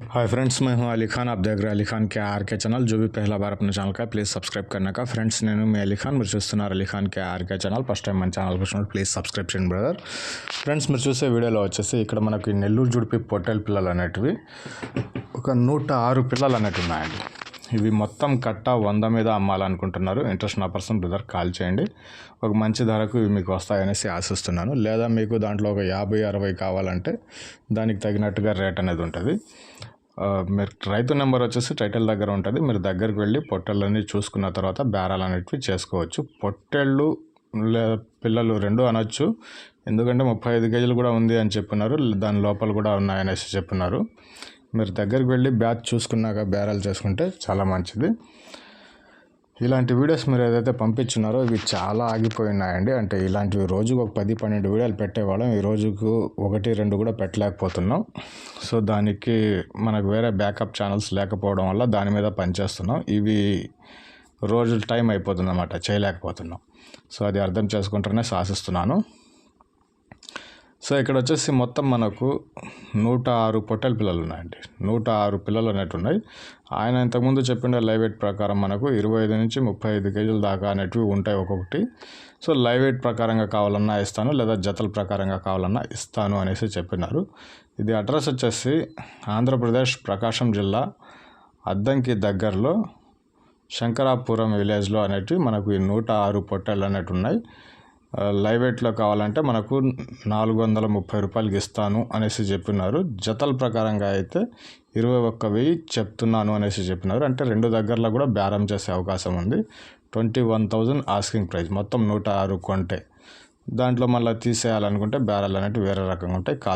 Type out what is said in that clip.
Hi friends मैं हूं अली खान आप देख रहे हैं अली खान के आर के चैनल जो भी पहला बार अपने ఛానల్ का ప్లీజ్ సబ్స్క్రైబ్ करने का ఫ్రెండ్స్ నేను మీ అలీ ఖాన్ మీరు చూస్తున్నారు Ali Khan K RK channel first time మన ఛానల్ వచ్చినప్పుడు ప్లీజ్ సబ్స్క్రైబ్ చేయండి బ్రదర్ ఫ్రెండ్స్ మీరు చూసే వీడియోలో వచ్చేసి ఇక్కడ మనకి నెల్లూరు జుడిపి పొట్టేల పిల్లలు అనేటివి ఒక నూట ఆరు పిల్లలు అనేటివి ఉన్నాయండి ఇవి మొత్తం కట్ట వంద మీద అమ్మాలనుకుంటున్నారు ఇంట్రెస్ట్ నా పర్సన్ బ్రదర్ కాల్ చేయండి ఒక మంచి ధరకు ఇవి మీకు వస్తాయనేసి ఆశిస్తున్నాను లేదా మీకు దాంట్లో ఒక యాభై అరవై కావాలంటే దానికి తగినట్టుగా రేట్ అనేది ఉంటుంది ఆ, మీరు రైతు నెంబర్ వచ్చేసి టైటిల్ దగ్గర ఉంటుంది. మీరు దగ్గరికి వెళ్ళి పొట్టెళ్ళని చూసుకున్న తర్వాత బేరాలు అనేటివి చేసుకోవచ్చు. పొట్టెళ్ళు లే పిల్లలు రెండు అనొచ్చు. ఎందుకంటే ముప్పై ఐదు కేజీలు కూడా ఉంది అని చెప్పినారు. దాని లోపల కూడా ఉన్నాయనేసి చెప్పినారు. మీరు దగ్గరికి వెళ్ళి బ్యాచ్ చూసుకున్నాక బేరాలు చేసుకుంటే చాలా మంచిది. ఇలాంటి వీడియోస్ మీరు ఏదైతే పంపించున్నారో ఇవి చాలా ఆగిపోయినాయండి. అంటే ఇలాంటివి రోజుకు ఒక పది పన్నెండు వీడియోలు పెట్టేవాళ్ళం. ఈ రోజుకు ఒకటి రెండు కూడా పెట్టలేకపోతున్నాం. సో దానికి మనకు వేరే బ్యాకప్ ఛానల్స్ లేకపోవడం వల్ల దాని మీద పనిచేస్తున్నాం. ఇవి రోజు టైం అయిపోతుంది అన్నమాట చేయలేకపోతున్నాం. సో అది అర్థం చేసుకుంటారనే శాసిస్తున్నాను. సో ఇక్కడ వచ్చేసి మొత్తం మనకు నూట ఆరు పొట్టెల పిల్లలు ఉన్నాయండి నూట ఆరు పిల్లలు అనేటు ఉన్నాయి. ఆయన ఇంతకుముందు చెప్పిన లైవ్ వెయిట్ ప్రకారం మనకు ఇరవై ఐదు నుంచి ముప్పై ఐదు కేజీల దాకా అనేటివి ఉంటాయి ఒక్కొక్కటి. సో లైవ్ వెయిట్ ప్రకారంగా కావాలన్నా ఇస్తాను లేదా జతల ప్రకారంగా కావాలన్నా ఇస్తాను అనేసి చెప్పినారు. ఇది అడ్రస్ వచ్చేసి ఆంధ్రప్రదేశ్ ప్రకాశం జిల్లా అద్దంకి దగ్గరలో శంకరాపురం విలేజ్లో అనేటివి మనకు ఈ నూట ఆరు పొట్టెలు అనేటివి ఉన్నాయి. లైవ్ ఎయిట్లో కావాలంటే మనకు నాలుగు వందల ముప్పై రూపాయలకి ఇస్తాను అనేసి చెప్పినారు. జతల ప్రకారంగా అయితే ఇరవై ఒక్క వెయ్యి చెప్తున్నాను అనేసి చెప్పినారు. అంటే రెండు దగ్గరలో కూడా బేరం చేసే అవకాశం ఉంది. Twenty one thousand asking price మొత్తం నూట ఆరు కొంటే. దాంట్లో మళ్ళీ తీసేయాలనుకుంటే బేరాలు అనేవి వేరే రకంగా ఉంటాయి. కాదు